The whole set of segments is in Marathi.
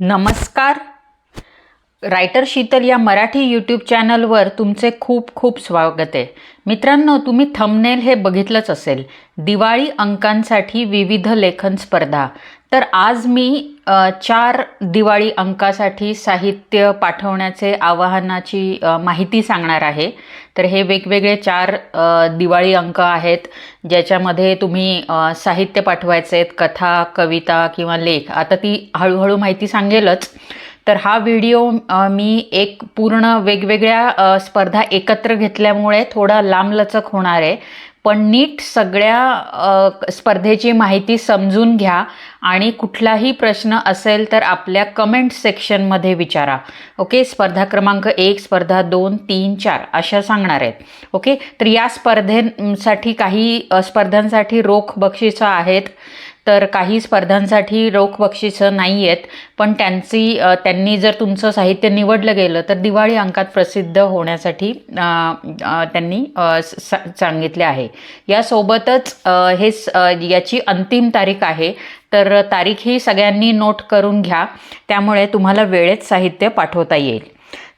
नमस्कार. रायटर शीतल या मराठी यूट्यूब चॅनलवर तुमचे खूप खूप स्वागत आहे. मित्रांनो तुम्ही थंबनेल हे बघितलंच असेल. दिवाळी अंकांसाठी विविध लेखन स्पर्धा तर आज मी चार दिवाळी अंकासाठी साहित्य पाठवण्याचे आवाहनाची माहिती सांगणार आहे. तर हे वेगवेगळे चार दिवाळी अंक आहेत ज्याच्यामध्ये तुम्ही साहित्य पाठवायचे आहेत कथा कविता किंवा लेख. आता ती हळूहळू माहिती सांगेलच. तर हा व्हिडिओ मी एक पूर्ण वेगवेगळ्या स्पर्धा एकत्र घेतल्यामुळे थोडा लांबलचक होणार आहे. पण नीट सगळ्या स्पर्धेची माहिती समजून घ्या आणि कुठलाही प्रश्न असेल तर आपल्या कमेंट सेक्शनमध्ये विचारा. ओके स्पर्धा क्रमांक एक स्पर्धा दोन तीन चार अशा सांगणार आहेत. ओके तर या स्पर्धेसाठी काही स्पर्धांसाठी रोख बक्षिसं आहेत. तर काही स्पर्धांसाठी रोख बक्षिसं नाही आहेत पण त्यांची त्यांनी जर तुमचं साहित्य निवडलं गेलं तर दिवाळी अंकात प्रसिद्ध होण्यासाठी त्यांनी सांगितले आहे. यासोबतच हे स- याची अंतिम तारीख आहे तर तारीख ही सगळ्यांनी नोट करून घ्या त्यामुळे तुम्हाला वेळेत साहित्य पाठवता येईल.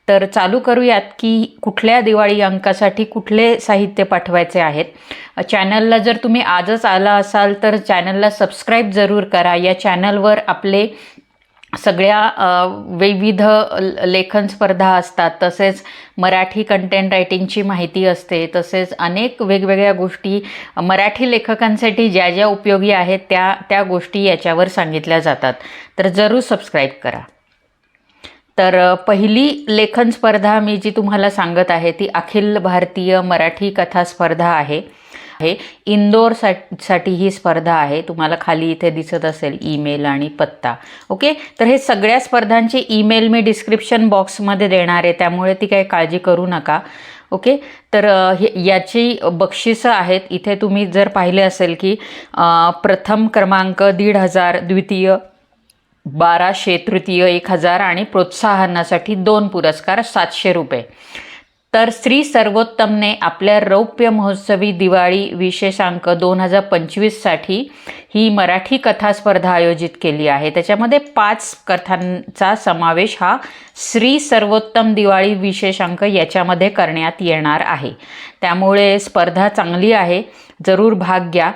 तर चालू करूयात की कुठल्या दिवाळी अंकासाठी कुठले साहित्य पाठवायचे आहेत. चॅनलला जर तुम्ही आजच आला असाल तर चॅनलला सबस्क्राईब जरूर करा. या चॅनलवर आपले सगळ्या विविध लेखन स्पर्धा असतात. तसेच मराठी कंटेंट रायटिंगची माहिती असते. तसेच अनेक वेगवेगळ्या गोष्टी मराठी लेखकांसाठी ज्या ज्या उपयोगी आहेत त्या त्या गोष्टी याच्यावर सांगितल्या जातात. तर जरूर सबस्क्राईब करा. तर पहिली लेखन स्पर्धा मी जी तुम्हाला सांगत आहे ती अखिल भारतीय मराठी कथा स्पर्धा आहे. हे इंदोर सा साठी ही स्पर्धा आहे. तुम्हाला खाली इथे दिसत असेल ईमेल आणि पत्ता. ओके? तर हे सगळ्या स्पर्धांची ईमेल मी डिस्क्रिप्शन बॉक्समध्ये देणार आहे त्यामुळे ती काही काळजी करू नका. ओके? तर हे याची बक्षिसं आहेत. इथे तुम्ही जर पाहिले असेल की प्रथम क्रमांक दीड हजार द्वितीय बाराशे तृतीय एक हजार आणि प्रोत्साहनासाठी दोन पुरस्कार सातशे रुपये. तर श्री सर्वोत्तमने आपल्या रौप्य महोत्सवी दिवाळी विशेषांक दोन हजार पंचवीससाठी ही मराठी कथा स्पर्धा आयोजित केली आहे. त्याच्यामध्ये पाच कथांचा समावेश हा श्री सर्वोत्तम दिवाळी विशेषांक याच्यामध्ये करण्यात येणार आहे. त्यामुळे स्पर्धा चांगली आहे. जरूर भाग घ्या.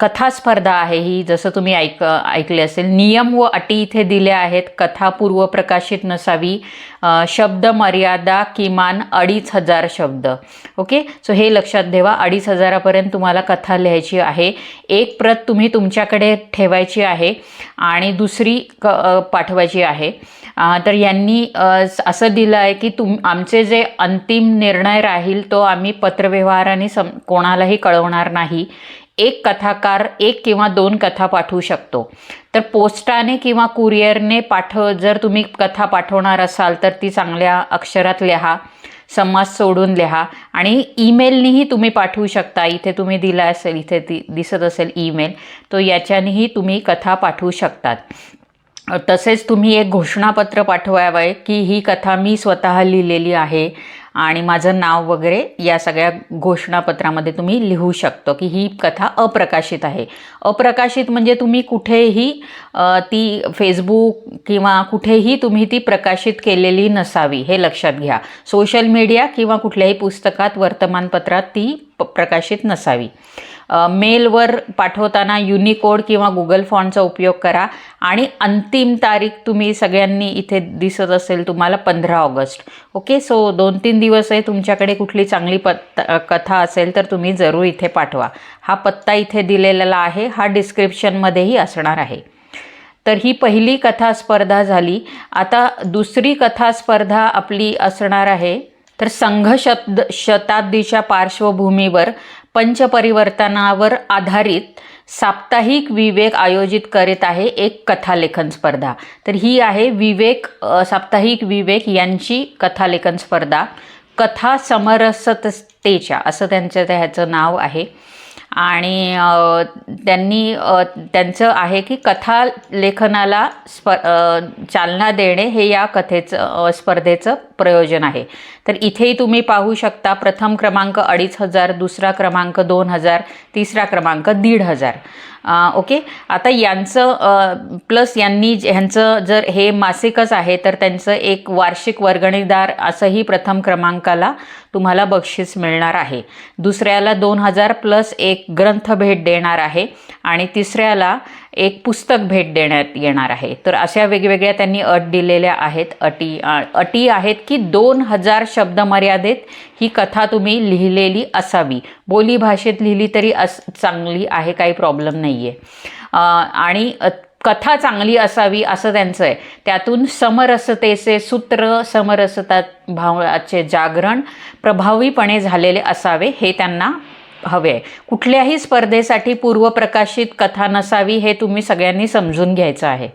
कथा स्पर्धा आहे ही जसं तुम्ही ऐक ऐकले असेल. नियम व अटी इथे दिल्या आहेत. कथा पूर्व प्रकाशित नसावी. शब्द मर्यादा किमान अडीच हजार शब्द. ओके? सो हे लक्षात ठेवा. अडीच हजारापर्यंत तुम्हाला कथा लिहायची आहे. एक प्रत तुम्ही तुमच्याकडे ठेवायची आहे आणि दुसरी क पाठवायची आहे. तर यांनी असं दिलं आहे की तुम आमचे जे अंतिम निर्णय राहील तो आम्ही पत्रव्यवहाराने सम कोणालाही कळवणार नाही. एक कथाकार एक किंवा दोन कथा पाठवू शकतो. तर पोस्टाने किंवा कुरिअरने पाठव जर तुम्ही कथा पाठवणार असाल तर ती चांगल्या अक्षरात लिहा समाज सोडून लिहा आणि ईमेलनीही तुम्ही पाठवू शकता. इथे तुम्ही दिला असेल इथे ती दिसत असेल ईमेल तो याच्यानेही तुम्ही कथा पाठवू शकतात. तसेच तुम्ही एक घोषणापत्र पाठवावं की ही कथा मी स्वतः लिहिलेली आहे. आणि माझं नाव वगैरे या सगळ्या घोषणापत्रामध्ये तुम्ही लिहू शकतो की ही कथा अप्रकाशित आहे. अप्रकाशित म्हणजे तुम्ही कुठेही ती फेसबुक किंवा कुठेही तुम्ही ती प्रकाशित केलेली नसावी हे लक्षात घ्या. सोशल मीडिया किंवा कुठल्याही पुस्तकात वर्तमानपत्रात ती प्रकाशित नसावी. मेलवर पाठवताना युनिकोड किंवा गुगल फॉन्टचा उपयोग करा. आणि अंतिम तारीख तुम्ही सगळ्यांनी इथे दिसत असेल तुम्हाला पंधरा ऑगस्ट. ओके सो दोन तीन दिवस आहे तुमच्याकडे कुठली चांगली पत्ता कथा असेल तर तुम्ही जरूर इथे पाठवा. हा पत्ता इथे दिलेला आहे. हा डिस्क्रिप्शनमध्येही असणार आहे. तर ही पहिली कथा स्पर्धा झाली. आता दुसरी कथा स्पर्धा आपली असणार आहे. तर संघ शब्द शताब्दीच्या पार्श्वभूमीवर पंचपरिवर्तनावर आधारित साप्ताहिक विवेक आयोजित करीत आहे एक कथालेखन स्पर्धा. तर ही आहे विवेक साप्ताहिक विवेक यांची कथालेखन स्पर्धा. कथा समरसतेच्या असं त्यांचं त्या ह्याचं नाव आहे. आणि त्यांनी त्यांचं आहे की कथा लेखनाला स्प चालना देणे हे या कथेचं स्पर्धेचं प्रयोजन आहे. तर इथेही तुम्ही पाहू शकता प्रथम क्रमांक अडीच हजार दुसरा क्रमांक दोन हजार तिसरा क्रमांक दीड हजार. ओके? आता यांचं प्लस यांनी ह्यांचं जर हे मासिकच आहे तर त्यांचं एक वार्षिक वर्गणीदार असंही प्रथम क्रमांकाला तुम्हाला बक्षीस मिळणार आहे. दुसऱ्याला दोन हजार प्लस एक ग्रंथ भेट देणार आहे. आणि तिसऱ्याला एक पुस्तक भेट देण्यात येणार आहे. तर अशा वेगवेगळ्या त्यांनी अट दिलेल्या आहेत. अटी अटी आहेत की दोन हजार शब्द मर्यादेत ही कथा तुम्ही लिहिलेली असावी. बोली भाषेत लिहिली तरी अस चांगली आहे काही प्रॉब्लेम नाही आहे आणि कथा चांगली असावी असं त्यांचं आहे. त्यातून समरसतेचे सूत्र समरसता भावाचे जागरण प्रभावीपणे झालेले असावे हे त्यांना हवे आहे. कुठल्याही स्पर्धेसाठी पूर्वप्रकाशित कथा नसावी हे तुम्ही सगळ्यांनी समजून घ्यायचं आहे.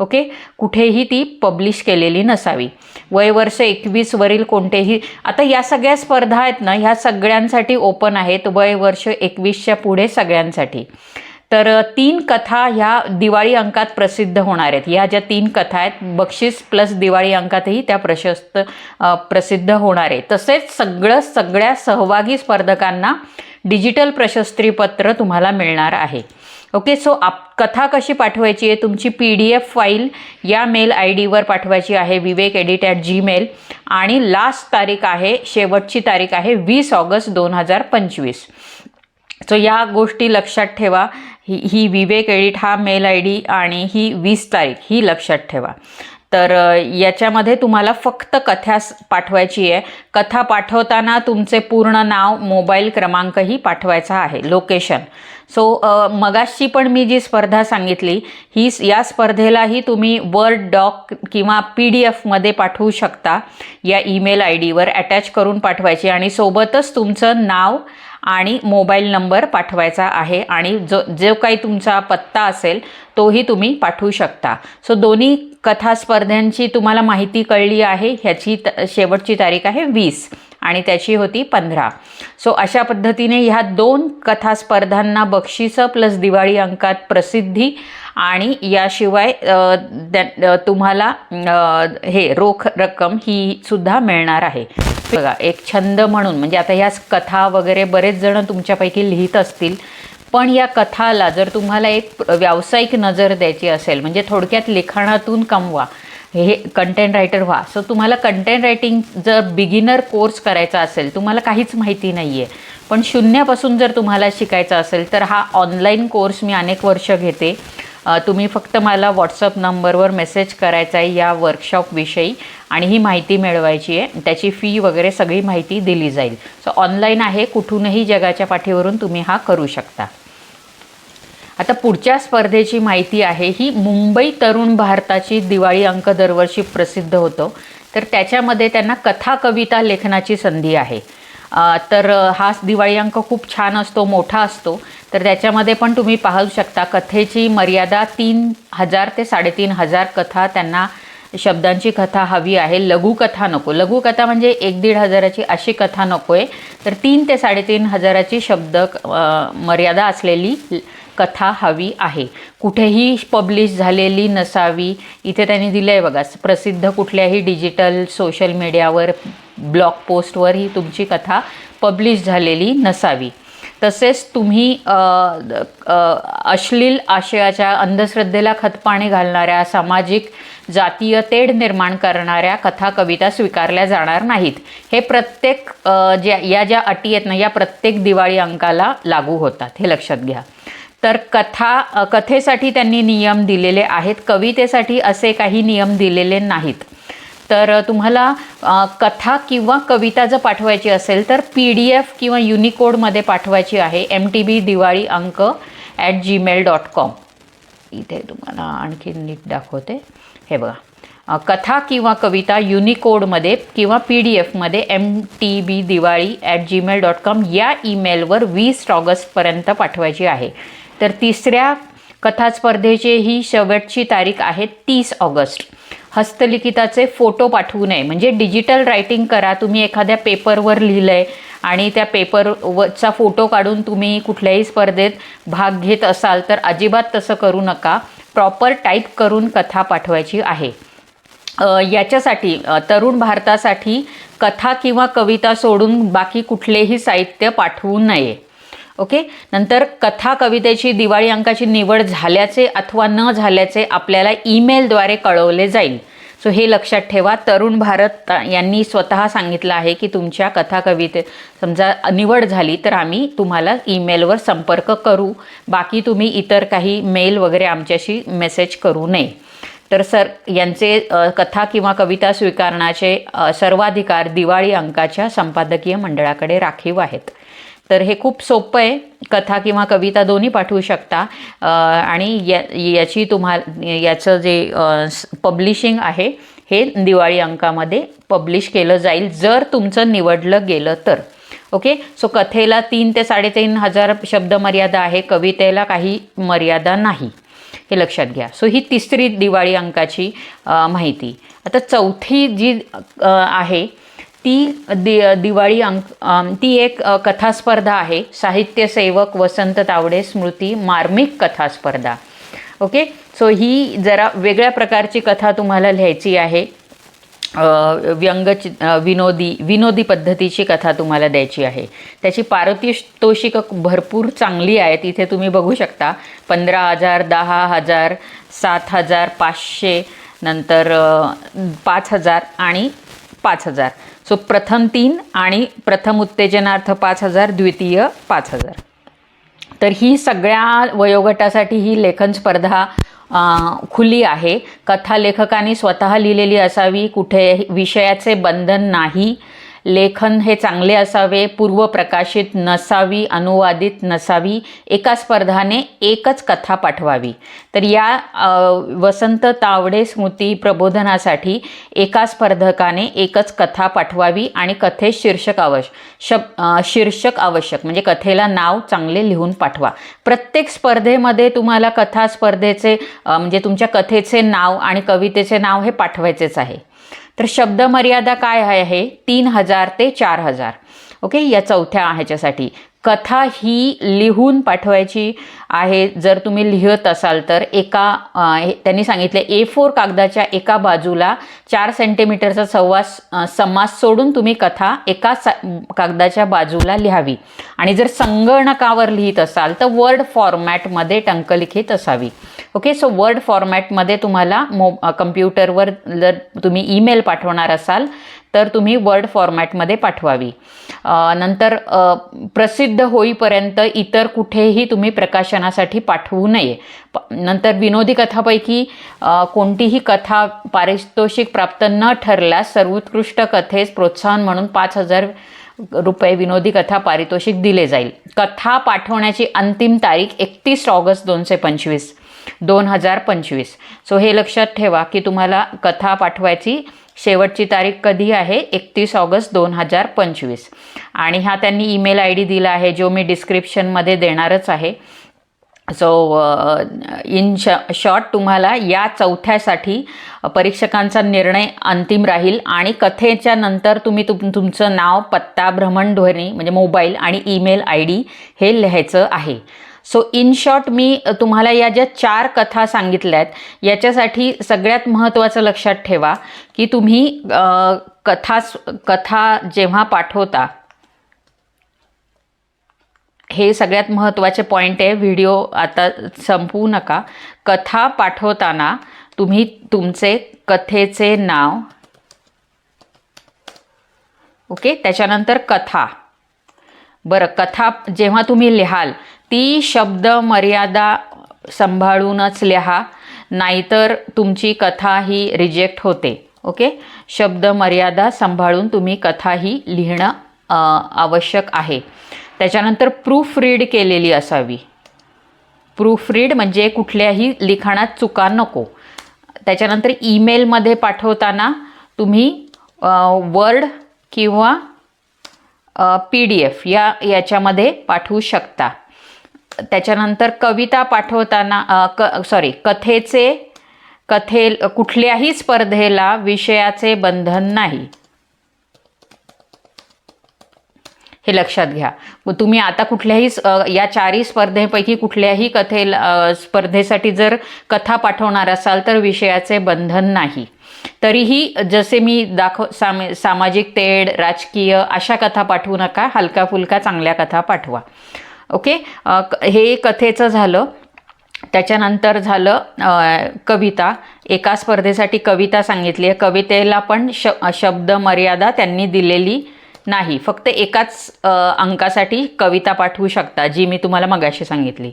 ओके? कुठेही ती पब्लिश केलेली नसावी. वयवर्ष एकवीसवरील कोणतेही आता या सगळ्या स्पर्धा आहेत ना ह्या सगळ्यांसाठी ओपन आहेत वयवर्ष एकवीसच्या पुढे सगळ्यांसाठी. तर तीन कथा ह्या दिवाळी अंकात प्रसिद्ध होणार आहेत. ह्या ज्या तीन कथा आहेत बक्षीस प्लस दिवाळी अंकातही त्या प्रशस्त प्रसिद्ध होणार आहे. तसेच सगळं सगळ्या सहभागी स्पर्धकांना डिजिटल प्रशस्तीपत्र तुम्हाला मिळणार आहे. ओके सो आप कथा कशी पाठवायची आहे? तुमची पी डी एफ फाईल या मेल आय डीवर पाठवायची आहे विवेक एडिट ॲट जीमेल आणि लास्ट तारीख आहे शेवटची तारीख आहे वीस ऑगस्ट दोन हजार पंचवीस. सो या गोष्टी लक्षात ठेवा. ही ही विवेक एडिट हा मेल आय डी आणि ही वीस तारीख ही लक्षात ठेवा. तर याच्यामध्ये तुम्हाला फक्त कथास पाठवायची आहे. कथा पाठवताना तुमचे पूर्ण नाव मोबाईल क्रमांकही पाठवायचा आहे लोकेशन. सो अ, मगाशी पण मी जी स्पर्धा सांगितली ही या स्पर्धेलाही तुम्ही वर्ड डॉक किंवा पी डी एफमध्ये पाठवू शकता. या ईमेल आय डीवर अटॅच करून पाठवायची आणि सोबतच तुमचं नाव आणि मोबाईल नंबर पाठवायचा आहे आणि जो जो काही तुमचा पत्ता असेल तोही तुम्ही पाठवू शकता. सो दोन्ही कथा स्पर्धांची तुम्हाला माहिती कळली आहे ह्याची त शेवटची तारीख आहे वीस आणि त्याची होती पंधरा. सो अशा पद्धतीने ह्या दोन कथा स्पर्धांना बक्षिसं प्लस दिवाळी अंकात प्रसिद्धी आणि याशिवाय त्या- तुम्हाला हे रोख रक्कम ही सुद्धा मिळणार आहे. बघा एक छंद म्हणून म्हणजे आता ह्या कथा वगैरे बरेच जण तुमच्यापैकी लिहित असतील पण या कथाला जर तुम्हाला एक व्यावसायिक नजर द्यायची असेल म्हणजे थोडक्यात लिखाणातून कमवा हे कंटेंट रायटर व्हा. सो तुम्हाला कंटेंट रायटिंग जर बिगिनर कोर्स करायचा असेल तुम्हाला काहीच माहिती नाही आहे पण शून्यापासून जर तुम्हाला शिकायचं असेल तर हा ऑनलाईन कोर्स मी अनेक वर्ष घेते. तुम्ही फक्त मला व्हॉट्सअप नंबरवर मेसेज करायचा आहे या वर्कशॉपविषयी आणि ही माहिती मिळवायची आहे. त्याची फी वगैरे सगळी माहिती दिली जाईल. सो ऑनलाईन आहे कुठूनही जगाच्या पाठीवरून तुम्ही हा करू शकता. आता पुढच्या स्पर्धेची माहिती आहे ही मुंबई तरुण भारताची दिवाळी अंक दरवर्षी प्रसिद्ध होतो. तर त्याच्यामध्ये त्यांना कथा कविता लेखनाची संधी आहे. तर हाच हा दिवाळी अंक खूप छान असतो मोठा असतो. तर त्याच्यामध्ये पण तुम्ही पाहू शकता कथेची मर्यादा तीन हजार ते साडेतीन हजार कथा त्यांना शब्दांची कथा हवी आहे. लघुकथा नको. लघुकथा म्हणजे एक दीड हजाराची अशी कथा नको आहे तर तीन ते साडेतीन हजाराची शब्द मर्यादा असलेली कथा हवी आहे. कुठेही पब्लिश झालेली नसावी. इथे त्यांनी दिलं आहे बघा प्रसिद्ध कुठल्याही डिजिटल सोशल मीडियावर ब्लॉग पोस्टवर ही तुमची कथा पब्लिश झालेली नसावी. तसेच तुम्ही अश्लील आशयाच्या अंधश्रद्धेला खतपाणी घालणाऱ्या सामाजिक जातीय तेढ निर्माण करणाऱ्या कथा कविता स्वीकारल्या जाणार नाहीत. हे प्रत्येक ज्या या ज्या अटी आहेत ना या प्रत्येक दिवाळी अंकाला लागू होतात. हे लक्षात घ्या. तर कथा कथेसाठी त्यांनी नियम दिलेले आहेत. कवितेसाठी असे काही नियम दिलेले नाहीत. तर तुम्हाला कथा किंवा कविता जर पाठवायची असेल तर पी डी एफ किंवा युनिकोडमध्ये पाठवायची आहे. एम टी बी दिवाळी अंक ॲट जीमेल डॉट कॉम इथे तुम्हाला आणखी नीट दाखवते. हे बघा. कथा किंवा कविता युनिकोडमध्ये किंवा P D एफमध्ये M T B Diwali at Gmail dot com या ईमेलवर वीस ऑगस्टपर्यंत पाठवायची आहे. तर तिसऱ्या कथा स्पर्धेची ही शेवटची तारीख आहे तीस ऑगस्ट. हस्तलिखिताचे फोटो पाठवू नये. म्हणजे डिजिटल रायटिंग करा. तुम्ही एखाद्या पेपरवर लिहिलं आहे आणि त्या पेपरवरचा फोटो काढून तुम्ही कुठल्याही स्पर्धेत भाग घेत असाल तर अजिबात तसं करू नका. प्रॉपर टाईप करून कथा पाठवायची आहे. याच्यासाठी तरुण भारतासाठी कथा किंवा कविता सोडून बाकी कुठलेही साहित्य पाठवू नये. ओके? नंतर कथा कवितेची दिवाळी अंकाची निवड झाल्याचे अथवा न झाल्याचे आपल्याला ईमेलद्वारे कळवले जाईल. सो हे लक्षात ठेवा. तरुण भारत यांनी स्वतः सांगितलं आहे की तुमच्या कथा कविते समजा निवड झाली तर आम्ही तुम्हाला ईमेलवर संपर्क करू. बाकी तुम्ही इतर काही मेल वगैरे आमच्याशी मेसेज करू नये. तर सर यांचे कथा किंवा कविता स्वीकारण्याचे सर्वाधिकार दिवाळी अंकाच्या संपादकीय मंडळाकडे राखीव आहेत. तर हे खूप सोपं आहे. कथा किंवा कविता दोन्ही पाठवू शकता. आणि या याची तुम्हा याचं जे पब्लिशिंग आहे हे दिवाळी अंकामध्ये पब्लिश केलं जाईल जर तुमचं निवडलं गेलं तर. ओके सो कथेला तीन ते साडेतीन हजार शब्द मर्यादा आहे. कवितेला काही मर्यादा नाही. हे लक्षात घ्या. सो ही तिसरी दिवाळी अंकाची माहिती. आता चौथी जी आहे ती दि दिवाळी अंक ती एक कथास्पर्धा आहे. साहित्य सेवक वसंत तावडे स्मृती मार्मिक कथास्पर्धा. ओके? सो ही जरा वेगळ्या प्रकारची कथा तुम्हाला लिहायची आहे. व्यंगचि विनोदी विनोदी पद्धतीची कथा तुम्हाला द्यायची आहे. त्याची पारितोषिक भरपूर चांगली आहेत. इथे तुम्ही बघू शकता. पंधरा हजार दहा हजार सात हजार पाचशे नंतर पाच हजार आणि पाच हजार. सो प्रथम तीन आणि प्रथम उत्तेजनार्थ पाच हजार द्वितीय पाच हजार. तर ही सगळ्या वयोगटासाठी ही लेखन स्पर्धा खुली आहे. कथा लेखकाने स्वतः लिहिलेली असावी कुठे विषयाचे बंधन नाही. लेखन हे चांगले असावे पूर्वप्रकाशित नसावी अनुवादित नसावी एका स्पर्धाने एकच कथा पाठवावी. तर या वसंत तावडे स्मृती प्रबोधनासाठी एका स्पर्धकाने एकच कथा पाठवावी आणि कथेत शीर्षक आवश्यक शब शीर्षक आवश्यक म्हणजे कथेला नाव चांगले लिहून पाठवा. प्रत्येक स्पर्धेमध्ये तुम्हाला कथा स्पर्धेचे म्हणजे तुमच्या कथेचे नाव आणि कवितेचे नाव हे पाठवायचेच आहे. तर शब्द मर्यादा काय आहे? तीन हजार ते चार हजार. ओके या चौथ्या ह्याच्यासाठी. कथा ही लिहून पाठवायची आहे. जर तुम्ही लिहत असाल तर एका त्यांनी सांगितले ए फोर कागदाच्या एका बाजूला चार सेंटीमीटरचा संवास समास सोडून तुम्ही कथा एका सा कागदाच्या बाजूला लिहावी. आणि जर संगणकावर लिहित असाल तर वर्ड फॉर्मॅटमध्ये टंकलिखित असावी. ओके? सो वर्ड फॉर्मॅटमध्ये तुम्हाला मो कम्प्युटरवर जर तुम्ही ईमेल पाठवणार असाल तर तुम्ही वर्ड फॉर्मॅटमध्ये पाठवावी. नंतर प्रसिद्ध होईपर्यंत इतर कुठेही तुम्ही प्रकाशनासाठी पाठवू नये. प- नंतर विनोदी कथापैकी कोणतीही कथा पारितोषिक प्राप्त न ठरल्यास सर्वोत्कृष्ट कथेस प्रोत्साहन म्हणून पाच हजार रुपये विनोदी कथा पारितोषिक दिले जाईल. कथा पाठवण्याची अंतिम तारीख एकतीस ऑगस्ट दोनशे पंचवीस दोन हजार पंचवीस. सो हे लक्षात ठेवा की तुम्हाला कथा पाठवायची शेवटची तारीख कधी आहे? एकतीस ऑगस्ट दोन हजार पंचवीस. आणि हा त्यांनी ईमेल आय डी दिला आहे जो मी डिस्क्रिप्शनमध्ये देणारच आहे. सो इन श शॉर्ट तुम्हाला या चौथ्यासाठी परीक्षकांचा निर्णय अंतिम राहील आणि कथेच्या नंतर तुम्ही तुम तुमचं नाव पत्ता भ्रमणध्वनी म्हणजे मोबाईल आणि ईमेल आय डी हे लिहायचं आहे. सो इन शॉर्ट मी तुम्हाला या ज्या चार कथा सांगितल्या आहेत याच्यासाठी सगळ्यात महत्त्वाचं लक्षात ठेवा की तुम्ही कथा कथा जेव्हा पाठवता हे सगळ्यात महत्त्वाचे पॉईंट आहे. व्हिडिओ आता संपवू नका. कथा पाठवताना तुम्ही तुमचे कथेचे नाव ओके? त्याच्यानंतर कथा. बरं कथा जेव्हा तुम्ही लिहाल ती शब्द मर्यादा सांभाळूनच लिहा नाहीतर तुमची कथा ही रिजेक्ट होते. ओके शब्द मर्यादा सांभाळून तुम्ही कथा ही लिहिणं आवश्यक आहे. त्याच्यानंतर प्रूफ रीड केलेली असावी. प्रूफ रीड म्हणजे कुठल्याही लिखाणात चुका नको. त्याच्यानंतर ईमेलमध्ये पाठवताना तुम्ही वर्ड किंवा पी डी एफ या याच्यामध्ये पाठवू शकता. त्याच्यानंतर कविता पाठवताना क सॉरी कथेचे कथे कुठल्याही स्पर्धेला विषयाचे बंधन नाही. हे लक्षात घ्या. तुम्ही आता कुठल्याही या चारही स्पर्धेपैकी कुठल्याही कथे स्पर्धेसाठी जर कथा पाठवणार असाल तर विषयाचे बंधन नाही. तरीही जसे मी दाखव साम सामाजिक तेढ राजकीय अशा कथा पाठवू नका. हलका फुलका चांगल्या कथा पाठवा. ओके? हे कथेचं झालं. त्याच्यानंतर झालं कविता. एका स्पर्धेसाठी कविता सांगितली आहे. कवितेला पण श शब्द मर्यादा त्यांनी दिलेली नाही. फक्त एकाच अंकासाठी कविता पाठवू शकता जी मी तुम्हाला मगाशी सांगितली.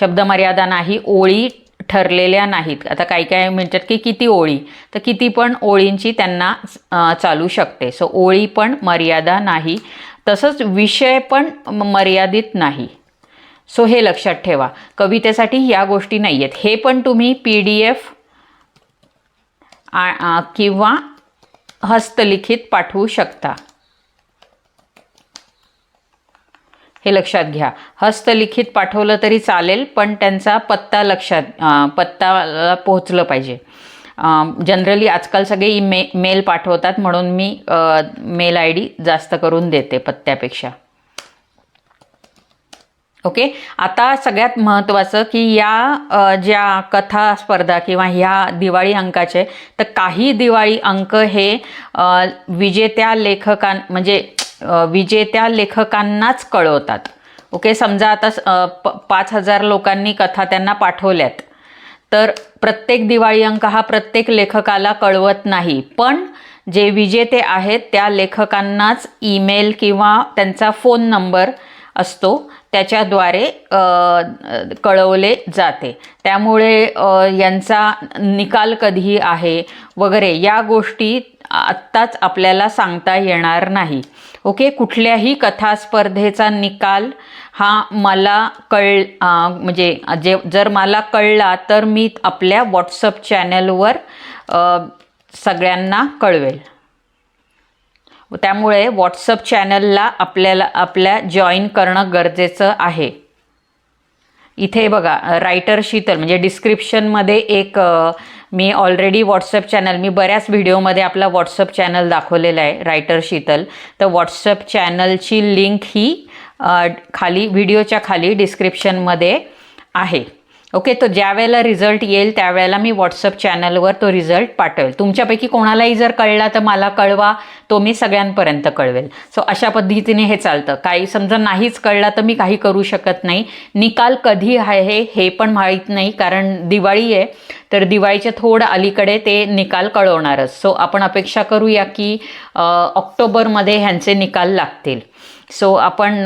शब्द मर्यादा नाही ओळी ठरलेल्या नाहीत. आता काही काय म्हणतात की किती ओळी? तर किती पण ओळींची त्यांना चालू शकते. सो ओळी पण मर्यादा नाही. तसंच विषय पण मर्यादित नाही. सो हे लक्षात ठेवा. कवितेसाठी या गोष्टी नाही आहेत हे पण तुम्ही पी डी एफ किंवा हस्तलिखित पाठवू शकता. हे लक्षात घ्या. हस्तलिखित पाठवलं तरी चालेल पण त्यांचा पत्ता लक्षात पत्ताला पत्ता पोहोचलं पाहिजे. जनरली आजकाल सगळे मे मेल पाठवतात म्हणून मी मेल आय डी जास्त करून देते पत्त्यापेक्षा. ओके आता सगळ्यात महत्त्वाचं की या ज्या कथा स्पर्धा किंवा ह्या दिवाळी अंकाचे तर काही दिवाळी अंक हे विजेत्या लेखकां म्हणजे विजेत्या लेखकांनाच कळवतात. ओके समजा आता प पाच हजार लोकांनी कथा त्यांना पाठवल्यात. तर प्रत्येक दिवाळी अंक हा प्रत्येक लेखकाला कळवत नाही. पण जे विजेते आहेत त्या लेखकांनाच ईमेल किंवा त्यांचा फोन नंबर असतो. त्याच्याद्वारे कळवले जाते. त्यामुळे यांचा निकाल कधी आहे वगैरे या गोष्टी आत्ताच आपल्याला सांगता येणार नाही. ओके? कुठल्याही कथा स्पर्धेचा निकाल हा मला कळ म्हणजे जे जर मला कळला तर मी आपल्या व्हॉट्सअप चॅनलवर सगळ्यांना कळवेल. त्यामुळे व्हॉट्सअप चॅनलला आपल्याला आपल्या जॉईन करणं गरजेचं आहे. इथे बघा रायटर शीतल म्हणजे डिस्क्रिप्शनमध्ये एक मी ऑलरेडी व्हॉट्सअप चॅनल मी बऱ्याच व्हिडिओमध्ये आपला व्हॉट्सअप चॅनल दाखवलेला आहे रायटर शीतल. तर व्हॉट्सअप चॅनलची लिंक ही खाली व्हिडिओच्या खाली डिस्क्रिप्शनमध्ये आहे. ओके तर ज्या वेळेला रिझल्ट येईल त्यावेळेला मी व्हॉट्सअप चॅनलवर तो रिझल्ट पाठवेल. तुमच्यापैकी कोणालाही जर कळला तर मला कळवा तो मी सगळ्यांपर्यंत कळवेल. सो अशा पद्धतीने हे चालतं. काही समजा नाहीच कळला तर मी काही करू शकत नाही. निकाल कधी आहे हे पण माहीत नाही कारण दिवाळी आहे. तर दिवाळीच्या थोडं अलीकडे ते निकाल कळवणारच. सो आपण अपेक्षा करूया की ऑक्टोबरमध्ये ह्यांचे निकाल लागतील. सो आपण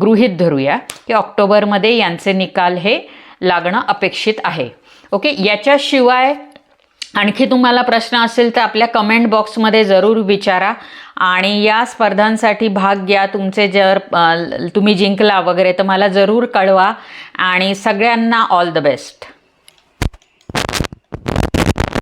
गृहित धरूया की ऑक्टोबरमध्ये यांचे निकाल हे लागणं अपेक्षित आहे. ओके याच्याशिवाय आणखी तुम्हाला प्रश्न असेल तर आपल्या कमेंट बॉक्समध्ये जरूर विचारा आणि या स्पर्धांसाठी भाग घ्या. तुमचे जर तुम्ही जिंकला वगैरे तर मला जरूर कळवा आणि सगळ्यांना ऑल द बेस्ट.